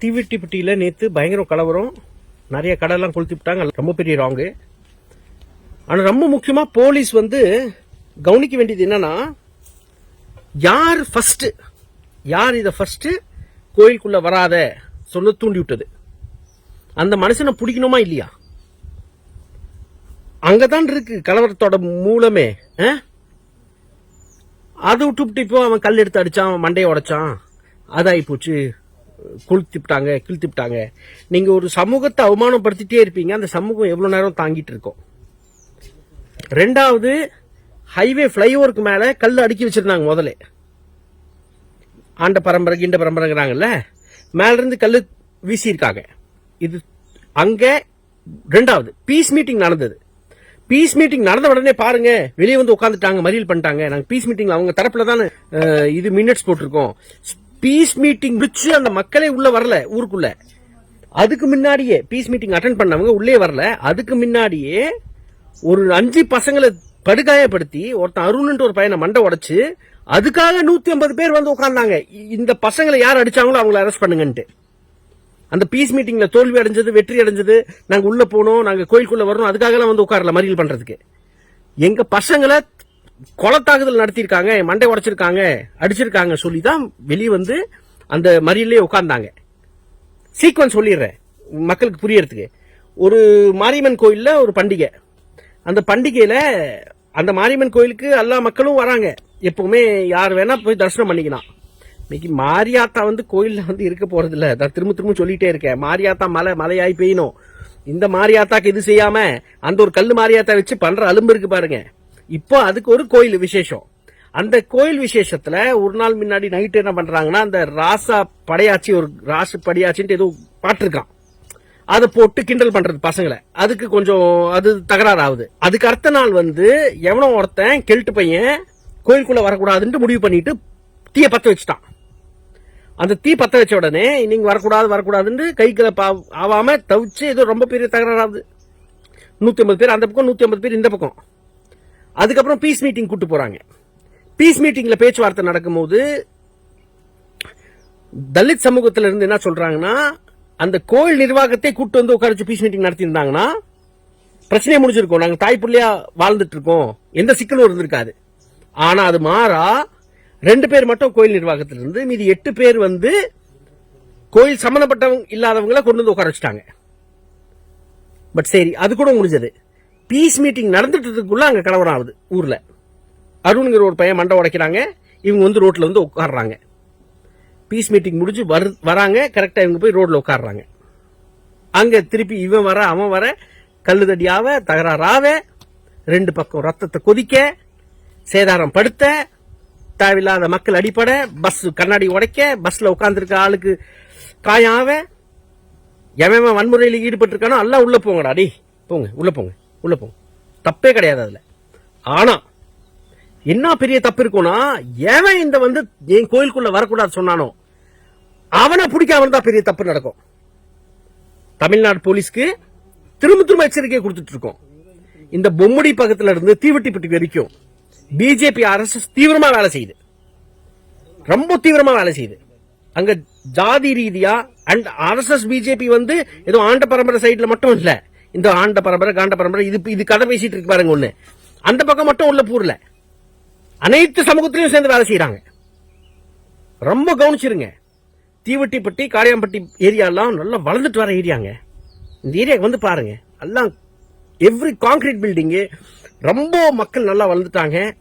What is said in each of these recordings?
தீவெட்டிப்பட்டியில் நேற்று பயங்கரம் கலவரம். நிறைய கடையெல்லாம் கொளுத்தி விட்டாங்க ரொம்ப பெரிய ராங்கு ஆனால் ரொம்ப முக்கியமாக போலீஸ் வந்து கவனிக்க வேண்டியது என்னன்னா யார் ஃபஸ்ட்டு யார் இதை ஃபஸ்ட்டு கோயிலுக்குள்ளே வராத சொல்ல தூண்டி விட்டது. அந்த மனுஷனை பிடிக்கணுமா இல்லையா? அங்கதான் இருக்கு கலவரத்தோட மூலமே ஆ? அதை விட்டுவிட்டு இப்போ அவன் கல் எடுத்து அடித்தான் அவன் மண்டையை உடைச்சான். அதாகி போச்சு கொளுத்திவிட்டாங்க கிழ்த்துப்பிட்டாங்க நீங்கள் ஒரு சமூகத்தை அவமானப்படுத்திட்டே இருப்பீங்க. அந்த சமூகம் எவ்வளோ நேரம் தாங்கிட்டு இருக்கும். ரெண்டாவது ஹைவே ஃப்ளைஓவருக்கு மேலே கல் அடுக்கி வச்சிருந்தாங்க முதல்ல. ஆண்ட பரம்பரை கிண்ட பரம்பரைங்கிறாங்கல்ல? மேலேருந்து கல் வீசியிருக்காங்க. இது அங்கே ரெண்டாவது பீஸ் மீட்டிங் நடந்தது. பீஸ் மீட்டிங் நடந்த உடனே பாருங்க வெளியே வந்து உட்காந்துட்டாங்க மறியல் பண்ணிட்டாங்க. நாங்கள் பீஸ் மீட்டிங்ல அவங்க தரப்புல தானே இது மினிட்ஸ் போட்டிருக்கோம். பீஸ் மீட்டிங் முடிச்சு அந்த மக்களே உள்ள வரல ஊருக்குள்ள. அதுக்கு முன்னாடியே பீஸ் மீட்டிங் அட்டன் பண்ணவங்க உள்ளே வரல. அதுக்கு முன்னாடியே ஒரு அஞ்சு பசங்களை படுகாயப்படுத்தி ஒருத்தன் அருண்ன்ற ஒரு பையனை மண்டை உடைச்சு அதுக்காக நூத்தி ஐம்பது பேர் வந்து உட்கார்ந்தாங்க. இந்த பசங்களை யார் அடிச்சாங்களோ அவங்கள அரெஸ்ட் பண்ணுங்கன்ட்டு. அந்த பீஸ் மீட்டிங்ல தோல்வி அடைஞ்சது வெற்றி அடைஞ்சது நாங்க உள்ள போனோம் நாங்க கோயிலுக்குள்ள வரணும் அதுக்காகலாம் வந்து உட்காரல மறியல் பண்றதுக்கு. எங்க பசங்களை கொலத்தாக்குதல் நடத்தியிருக்காங்க மண்டை உடைச்சிருக்காங்க அடிச்சிருக்காங்க சொல்லி தான் வெளியே வந்து அந்த மறியலே உட்கார்ந்தாங்க. சீக்வன்ஸ் சொல்லிடுறேன் மக்களுக்கு புரியறதுக்கு. ஒரு மாரியம்மன் கோயிலில் ஒரு பண்டிகை. அந்த பண்டிகையில் அந்த மாரியம்மன் கோயிலுக்கு எல்லா மக்களும் வராங்க. எப்பவுமே யார் வேணா போய் தரிசனம் பண்ணிக்கலாம். இன்னைக்கு மாரியாத்தா வந்து கோயிலில் வந்து இருக்க போறது இல்ல நான் திரும்ப திரும்ப சொல்லிட்டே இருக்கேன். மாரியாத்தா மலை மலையாய் பெய்யணும். இந்த மாரியாத்தாக்கு இது செய்யாம அந்த ஒரு கல் மாரியாத்தா வச்சு பண்ற அலும்பு இருக்கு பாருங்க. இப்போ அதுக்கு ஒரு கோயில் விசேஷம். அந்த கோயில் விசேஷத்துல ஒரு நாள் முன்னாடி நைட் என்ன பண்றாங்கன்னா அந்த ராசா படையாச்சி ஒரு ராசு படையாச்சின்ட்டு ஏதோ பாட்டிருக்கான். அதை போட்டு கிண்டல் பண்றது பசங்களை. அதுக்கு கொஞ்சம் அது தகராறு ஆகுது அதுக்கு அடுத்த நாள் வந்து எவனோ ஒருத்தன் கெல்ட்டு பையன் கோயிலுக்குள்ள வரக்கூடாதுன்ட்டு முடிவு பண்ணிட்டு தீய பத்த வச்சுட்டான். அந்த தீ பத்த வச்ச உடனே நீங்க வரக்கூடாது வரக்கூடாதுன்னு கைக்குள்ள பா- ஆவாம தவிச்சு ஏதோ ரொம்ப பெரிய தகராறு ஆகுது நூத்தி ஐம்பது பேர் அந்த பக்கம் நூத்தி ஐம்பது பேர் இந்த பக்கம். அதுக்கப்புறம் பீஸ் மீட்டிங் கூட்டு போறாங்க. பீஸ் மீட்டிங்ல பேச்சுவார்த்தை நடக்கும்போது தலித் சமூகத்துல இருந்து என்ன சொல்றாங்கன்னா அந்த கோயில் நிர்வாகத்தை கூட்டு வந்து உட்காரச்சு பீஸ் மீட்டிங் நடத்தியிருந்தாங்கன்னா பிரச்சனையே முடிஞ்சிருக்கோம். நாங்க தாய் பிள்ளையா வாழ்ந்துட்டு இருக்கோம். எந்த சிக்கலும் இருந்திருக்காது. ஆனா அது மாறா ரெண்டு பேர் மட்டும் கோயில் நிர்வாகத்துல இருந்து மீதி எட்டு பேர் வந்து கோயில் சம்பந்தப்பட்டவங்க இல்லாதவங்களை கொண்டு வந்து உட்கார வச்சுட்டாங்க. பட் சரி அது கூட முடிஞ்சது. பீஸ் மீட்டிங் நடந்துட்டு இருக்குள்ள அங்கே கலவரம் ஆகுது ஊரில். அருண்ங்கிற ஒரு பையன் மண்டை உடைக்கிறாங்க. இவங்க வந்து ரோட்டில் வந்து உட்காடுறாங்க பீஸ் மீட்டிங் முடிஞ்சு வரு வராங்க. கரெக்டாக இவங்க போய் ரோட்டில் உட்காடுறாங்க அங்கே திருப்பி இவன் வர அவன் வர கல்லுதடியாவ தகராறாவ ரெண்டு பக்கம் ரத்தத்தை கொதிக்க சேதாரம் படுத்த தேவையில்லாத மக்கள் அடிப்பட பஸ் கண்ணாடி உடைக்க பஸ்ல உட்காந்துருக்க ஆளுக்கு காயம் எவன் எவன் வன்முறையில் ஈடுபட்டிருக்கானோ எல்லாம் உள்ள போங்கடா அடி போங்க உள்ள போங்க. உள்ள போகும் தப்பே கிடையாது அதுல. ஆனா என்ன பெரிய தப்பு இருக்கும்னா எவன் இந்த வந்து என் கோயிலுக்குள்ள வரக்கூடாது சொன்னானோ அவனை பிடிக்காம தான் பெரிய தப்பு நடக்கும். தமிழ்நாடு போலீஸ்க்கு திரும்ப திரும்ப எச்சரிக்கை கொடுத்துட்டு இருக்கோம். இந்த பொம்முடி பக்கத்துல இருந்து தீவட்டிப்பட்டி வரைக்கும் பிஜேபி அரசு தீவிரமா வேலை செய்யுது. ரொம்ப தீவிரமா வேலை செய்யுது. அங்க ஜாதி ரீதியா அண்ட் ஆர்எஸ்எஸ் பிஜேபி வந்து ஏதோ ஆண்ட பரம்பரை சைடுல மட்டும் இல்லை இந்த ஆண்ட பரம்பரை காண்ட பரம்பரை இது இது கதை பேசிட்டு இருக்கு பாருங்க ஒண்ணு. அந்த பக்கம் மட்டும் உள்ள பூர்ல. அனைத்து சமூகத்திலையும் சேர்ந்து வேலை செய்யறாங்க ரொம்ப கவனிச்சிருங்க. தீவட்டிப்பட்டி காரியாம்பட்டி ஏரியாலாம் நல்லா வளர்ந்துட்டு வர ஏரியாங்க. இந்த ஏரியாவுக்கு வந்து பாருங்க. எல்லாம் எவ்ரி காங்கிரீட் பில்டிங்கு ரொம்ப மக்கள் நல்லா வளர்ந்துட்டாங்க.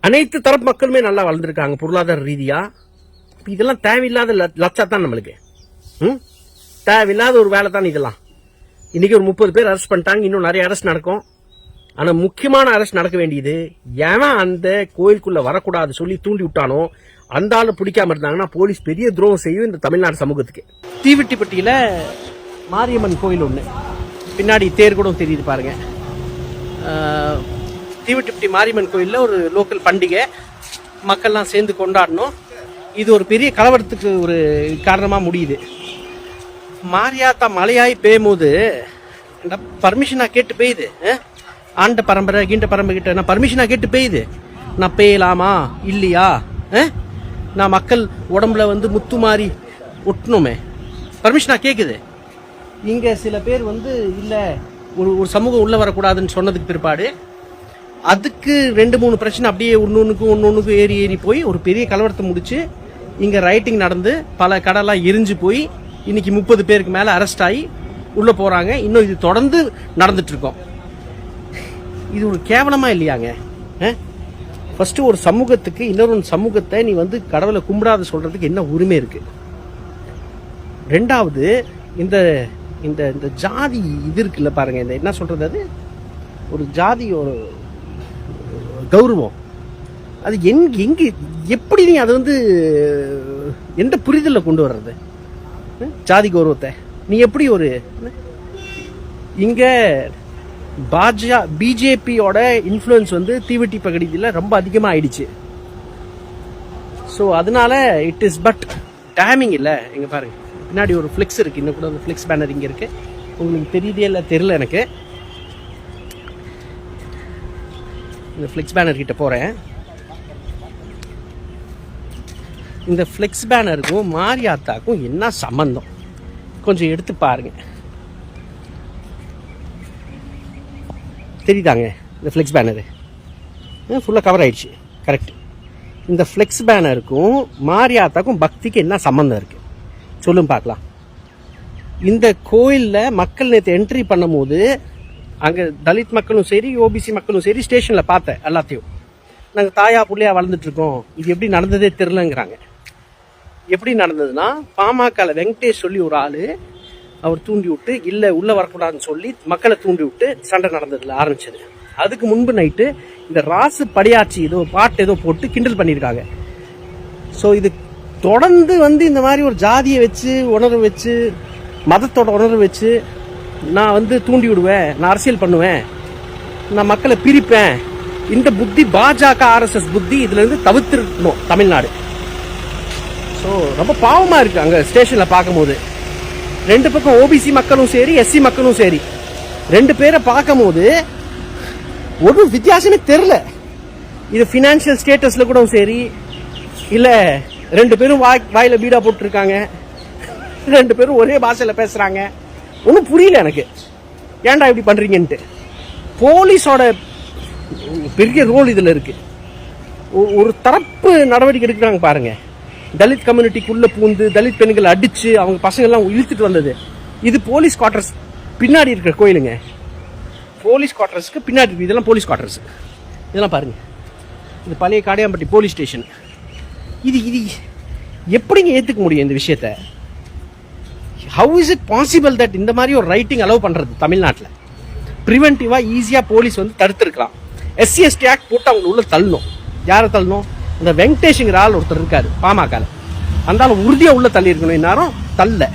அனைத்து தரப்பு மக்களுமே நல்லா வளர்ந்துருக்காங்க பொருளாதார ரீதியா. இதெல்லாம் தேவையில்லாத ல- லட்சா தான் நம்மளுக்கு. ம்? தேவையில்லாத ஒரு வேலை தான் இதெல்லாம். இன்னைக்கு ஒரு முப்பது பேர் அரெஸ்ட் பண்ணிட்டாங்க. இன்னும் நிறைய அரெஸ்ட் நடக்கும். ஆனா முக்கியமான அரெஸ்ட் நடக்க வேண்டியது எவன் அந்த கோயிலுக்குள்ள வரக்கூடாது சொல்லி தூண்டி விட்டானோ அந்த ஆளு பிடிக்காம இருந்தாங்கன்னா போலீஸ் பெரிய துரோகம் செய்யும் இந்த தமிழ்நாடு சமூகத்துக்கு. தீவெட்டிப்பட்டியில மாரியம்மன் கோயில் ஒன்று பின்னாடி தேர் கூட தெரியுது பாருங்க. ஆஹ், தீவெட்டிப்பட்டி மாரியம்மன் கோயிலில் ஒரு லோக்கல் பண்டிகை. மக்கள்லாம் சேர்ந்து கொண்டாடணும். இது ஒரு பெரிய கலவரத்துக்கு ஒரு காரணமாக முடியுது. மாரியாத்தா மழையாய் பெய்யும்போது நான் கேட்டு பெய்யுது ஆண்ட பரம்பரை கீண்ட பரம்பரை கிட்ட நான் பர்மிஷனா கேட்டு பெய்யுது. நான் பெய்யலாமா இல்லையா? நான் மக்கள் உடம்புல வந்து முத்து மாறி ஒட்டணுமே. நான் கேட்குது இங்கே சில பேர் வந்து இல்லை ஒரு ஒரு சமூகம் உள்ளே வரக்கூடாதுன்னு சொன்னதுக்கு பிற்பாடு அதுக்கு ரெண்டு மூணு பிரச்சனை அப்படியே ஒன்று ஒன்றுக்கு ஒன்று ஒன்றுக்கும் ஏறி ஏறி போய் ஒரு பெரிய கலவரத்தை முடித்து இங்கே ரைட்டிங் நடந்து பல கடைலாம் எரிஞ்சு போய் இன்னைக்கு முப்பது பேருக்கு மேல அரெஸ்ட் ஆகி உள்ள போறாங்க. இன்னும் இது தொடர்ந்து நடந்துட்டு இருக்கோம். இது ஒரு கேவலமா இல்லையாங்க? ஃபர்ஸ்ட் ஒரு சமூகத்துக்கு இன்னொரு சமூகத்தை நீ வந்து கடவுளை கும்பிடாத சொல்றதுக்கு என்ன உரிமை இருக்கு? ரெண்டாவது இந்த இந்த இந்த ஜாதி இது இருக்குல்ல பாருங்க. இந்த என்ன சொல்றது அது? ஒரு ஜாதி ஒரு கௌரவம். அது எங்க எங்க எப்படி நீ அதை வந்து எந்த புரிதலில் கொண்டு வர்றது? ஜாதி கௌரவத்தை. நீ எப்படி ஒரு இங்க பாஜா பிஜேபியோட இன்ஃப்ளூயன்ஸ் வந்து தீவெட்டி பகுதியில் ரொம்ப அதிகமாக ஆயிடுச்சு. ஸோ அதனால இட் இஸ் பட் டேமிங் இல்லை. இங்கே பாருங்க. பின்னாடி ஒரு ஃப்ளெக்ஸ் இருக்குது இன்னும் கூட அந்த ஃப்ளெக்ஸ் பேனர் இங்கே இருக்குது உங்களுக்கு தெரியுதே இல்லை தெரியல எனக்கு. இந்த ஃப்ளெக்ஸ் பேனர் கிட்ட போகிறேன் இந்த ஃப்ளெக்ஸ் பேனருக்கும் மாரியாத்தாக்கும் என்ன சம்மந்தம் கொஞ்சம் எடுத்து பாருங்க. தெரியுதாங்க இந்த ஃப்ளெக்ஸ் பேனரு ஃபுல்லாக கவர் ஆயிடுச்சு. கரெக்ட் இந்த ஃப்ளெக்ஸ் பேனருக்கும் மாரியாத்தாக்கும் பக்திக்கு என்ன சம்மந்தம் இருக்கு? சொல்லும் பார்க்கலாம். இந்த கோயிலில் மக்கள் நேற்று என்ட்ரி பண்ணும்போது அங்கே தலித் மக்களும் சரி ஓபிசி மக்களும் சரி ஸ்டேஷனில் பார்த்தேன் எல்லாத்தையும். நாங்கள் தாயா புள்ளையா வளர்ந்துட்டு இருக்கோம். இது எப்படி நடந்ததே தெரிலங்கிறாங்க எப்படி நடந்ததுன்னா பாமகல வெங்கடேஷ் சொல்லி ஒரு ஆளு அவர் தூண்டி விட்டு இல்லை உள்ளே வரக்கூடாதுன்னு சொல்லி மக்களை தூண்டி விட்டு சண்டை நடந்ததில் ஆரம்பிச்சது. அதுக்கு முன்பு நைட்டு இந்த ராசு படையாட்சி ஏதோ பாட்டு ஏதோ போட்டு கிண்டல் பண்ணியிருக்காங்க. ஸோ இது தொடர்ந்து வந்து இந்த மாதிரி ஒரு ஜாதியை வச்சு உணர்வு வச்சு மதத்தோட உணர்வு வச்சு நான் வந்து தூண்டி விடுவேன் நான் அரசியல் பண்ணுவேன் நான் மக்களை பிரிப்பேன் இந்த புத்தி பாஜக ஆர்எஸ்எஸ் புத்தி இதுலேருந்து தவிர்த்துருக்கணும் தவிர்த்திருக்கணும் தமிழ்நாடு. ஸோ ரொம்ப பாவமாக இருக்குது அங்கே ஸ்டேஷனில் பார்க்கும்போது. ரெண்டு பக்கம் ஓபிசி மக்களும் சரி எஸ்சி மக்களும் சரி. ரெண்டு பேரை பார்க்கும்போது ஒரு வித்தியாசமே தெரில இது ஃபினான்ஷியல் ஸ்டேட்டஸில் கூட சரி இல்லை ரெண்டு பேரும் வாய் வாயில் பீடா போட்டிருக்காங்க. ரெண்டு பேரும் ஒரே பாஷையில் பேசுகிறாங்க ஒன்றும் புரியல எனக்கு. ஏன்டா இப்படி பண்ணுறீங்கன்ட்டு போலீஸோட பெரிய ரோல் இதில் இருக்குது ஒரு தரப்பு நடவடிக்கை எடுக்கிறாங்க பாருங்கள் தலித் கம்யூனிட்டிக்குள்ளே பூந்து தலித் பெண்களை அடித்து அவங்க பசங்கள்லாம் இழுத்துட்டு வந்தது. இது போலீஸ் குவார்டர்ஸ் பின்னாடி இருக்கிற கோயிலுங்க. போலீஸ் குவார்டர்ஸ்க்கு பின்னாடி இருக்கு. இதெல்லாம் போலீஸ் குவார்டர்ஸ் இதெல்லாம் பாருங்கள் இது பழைய காடையாம்பட்டி போலீஸ் ஸ்டேஷன். இது இது எப்படிங்க ஏற்றுக்க முடியும் இந்த விஷயத்த? How is it possible that இந்த மாதிரி ஒரு ரைட்டிங் அலோவ் பண்ணுறது தமிழ்நாட்டில்? ப்ரிவென்டிவாக ஈஸியாக போலீஸ் வந்து தடுத்துருக்கலாம். எஸ்சி எஸ்டி ஆக்ட் போட்டு அவங்க உள்ள தள்ளணும். யாரை தள்ளணும்? இந்த வெங்கடேஷுங்கிற ஆள் ஒருத்தர் இருக்காரு பாமகல. அந்த ஆள் உறுதியா உள்ள தள்ளி இருக்கணும். இந்நேரம் தள்ள.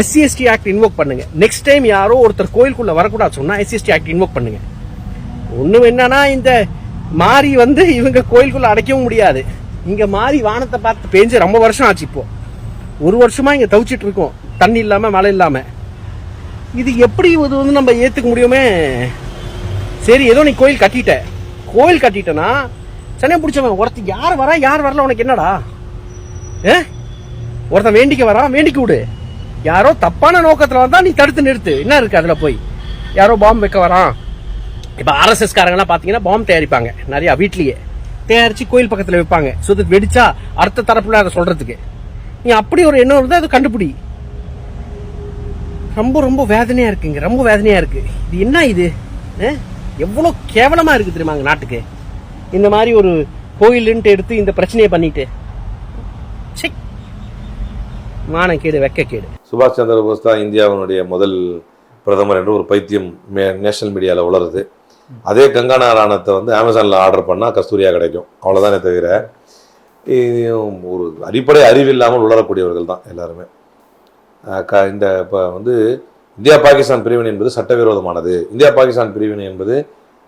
எஸ்சிஎஸ்டி ஆக்ட் இன்வோக் பண்ணுங்க. நெக்ஸ்ட் டைம் யாரோ ஒருத்தர் கோயிலுக்குள்ள வரக்கூடாது சொன்னா எஸ்சிஎஸ்டி ஆக்ட் இன்வோக் பண்ணுங்க. ஒண்ணு என்னன்னா இந்த மாறி வந்து இவங்க கோயிலுக்குள்ள அடைக்கவும் முடியாது. இங்க மாறி வானத்தை பார்த்து பேஞ்சு ரொம்ப வருஷம் ஆச்சு இப்போ. ஒரு வருஷமா இங்க தவிச்சிட்டு இருக்கோம். தண்ணி இல்லாம மழை இல்லாம. இது எப்படி இது வந்து நம்ம ஏத்துக்க முடியுமே? சரி ஏதோ நீ கோயில் கட்டிட்ட. கோயில் கட்டிட்டனா சனே பிடிச்சவன் ஒருத்தன் யார் வரா யார் வரல உனக்கு என்னடா? ஏ? ஒருத்தன் வேண்டிக்க வரான் வேண்டிக்க விடு. யாரோ தப்பான நோக்கத்தில் வந்தால் நீ தடுத்து நிறுத்து. என்ன இருக்கு அதில் போய்? யாரோ பாம்பு வைக்க வரான் இப்போ ஆர்எஸ்எஸ் காரங்கலாம் பாத்தீங்கன்னா பாம்பு தயாரிப்பாங்க. நிறையா வீட்லேயே. தயாரித்து கோயில் பக்கத்தில் வைப்பாங்க. ஸோ இது வெடிச்சா அடுத்த தரப்புல அதை சொல்கிறதுக்கு நீ அப்படி ஒரு எண்ணம் இருந்தால் அதை கண்டுபிடி. ரொம்ப ரொம்ப வேதனையாக இருக்குங்க. ரொம்ப வேதனையாக இருக்குது இது என்ன இது? எவ்வளோ கேவலமாக இருக்குது தெரியுமா தெரியுமாங்க நாட்டுக்கு? இந்த மாதிரி ஒரு கோயிலுன்ட்டு எடுத்து இந்த பிரச்சனையை பண்ணிட்டு. ச்சை. மானக்கேடு வெக்கக்கேடு சுபாஷ் சந்திர போஸ் தான் இந்தியாவினுடைய முதல் பிரதமர் என்று ஒரு பைத்தியம் மே- நேஷனல் மீடியாவில் உளருது. அதே கங்கா நாராயணத்தை வந்து அமேசானில் ஆர்டர் பண்ணால் கஸ்தூரியா கிடைக்கும். அவ்வளோதானே தவிர ஒரு அடிப்படை அறிவில்லாமல் உளரக்கூடியவர்கள் தான் எல்லாருமே. க இந்த இப்போ வந்து இந்தியா பாகிஸ்தான் பிரிவினை என்பது சட்டவிரோதமானது. இந்தியா பாகிஸ்தான் பிரிவினை என்பது